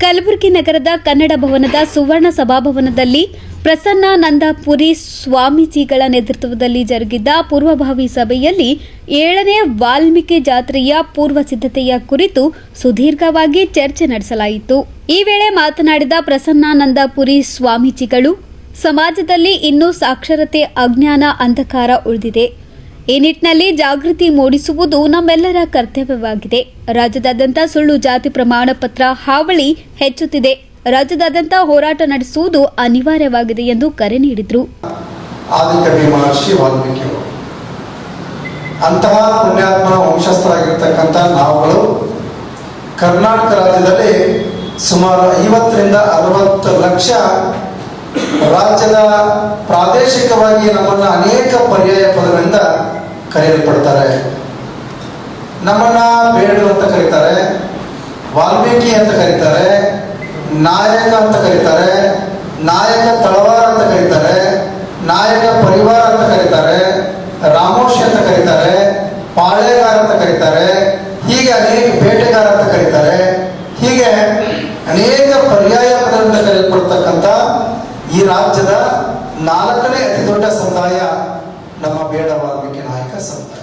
ಕಲಬುರಗಿ ನಗರದ ಕನ್ನಡ ಭವನದ ಸುವರ್ಣ ಸಭಾಭವನದಲ್ಲಿ ಪ್ರಸನ್ನ ನಂದಾಪುರಿ ಸ್ವಾಮೀಜಿಗಳ ನೇತೃತ್ವದಲ್ಲಿ ಜರುಗಿದ್ದ ಪೂರ್ವಭಾವಿ ಸಭೆಯಲ್ಲಿ ಏಳನೇ ವಾಲ್ಮೀಕಿ ಜಾತ್ರೆಯ ಪೂರ್ವ ಸಿದ್ಧತೆಯ ಕುರಿತು ಸುದೀರ್ಘವಾಗಿ ಚರ್ಚೆ ನಡೆಸಲಾಯಿತು. ಈ ವೇಳೆ ಮಾತನಾಡಿದ ಪ್ರಸನ್ನಾನಂದಪುರಿ ಸ್ವಾಮೀಜಿಗಳು, ಸಮಾಜದಲ್ಲಿ ಇನ್ನೂ ಸಾಕ್ಷರತೆ, ಅಜ್ಞಾನ, ಅಂಧಕಾರ ಉಳಿದಿದೆ. ಈ ನಿಟ್ಟಿನಲ್ಲಿ ಜಾಗೃತಿ ಮೂಡಿಸುವುದು ನಮ್ಮೆಲ್ಲರ ಕರ್ತವ್ಯವಾಗಿದೆ. ರಾಜ್ಯದಾದ್ಯಂತ ಸುಳ್ಳು ಜಾತಿ ಪ್ರಮಾಣ ಪತ್ರ ಹಾವಳಿ ಹೆಚ್ಚುತ್ತಿದೆ. ರಾಜ್ಯದಾದ್ಯಂತ ಹೋರಾಟ ನಡೆಸುವುದು ಅನಿವಾರ್ಯವಾಗಿದೆ ಎಂದು ಕರೆ ನೀಡಿದರು. ಅಂತಹ ಪುಣ್ಯಾತ್ಮನ ವಂಶಸ್ಥರಾಗಿರ್ತಕ್ಕಂಥ ನಾವುಗಳು ಕರ್ನಾಟಕ ರಾಜ್ಯದಲ್ಲಿ ಸುಮಾರು ಐವತ್ತರಿಂದ ಅರವತ್ತು ಲಕ್ಷ ರಾಜ್ಯದ ಪ್ರಾದೇಶಿಕವಾಗಿ ನಮ್ಮನ್ನು ಅನೇಕ ಪರ್ಯಾಯ ಪದಗಳಿಂದ ಕರೆಯಲ್ಪಡ್ತಾರೆ. ನಮ್ಮನ್ನ ಬೇಡರು ಅಂತ ಕರೀತಾರೆ, ವಾಲ್ಮೀಕಿ ಅಂತ ಕರೀತಾರೆ, ನಾಯಕ ಅಂತ ಕರೀತಾರೆ, ನಾಯಕ ತಳವಾರ ಅಂತ ಕರೀತಾರೆ, ನಾಯಕ ಪರಿವಾರ ಅಂತ ಕರೀತಾರೆ ರಾಮೋಶಿ ಅಂತ ಕರೀತಾರೆ, ಪಾಳೆಗಾರ ಅಂತ ಕರೀತಾರೆ, ಹೀಗೆ ಅನೇಕ ಬೇಟೆಗಾರ ಅಂತ ಕರೀತಾರೆ, ಹೀಗೆ ಅನೇಕ ಪರ್ಯಾಯ ಪದಗಳಿಂದ ಕರೆಯಲ್ಪಡ್ತಕ್ಕಂಥ ಈ ರಾಜ್ಯದ ನಾಲ್ಕನೇ ಅತಿ ದೊಡ್ಡ ಸಮುದಾಯ ನಮ್ಮ ಬೇಡ ವಾಲ್ಮೀಕಿ sometimes.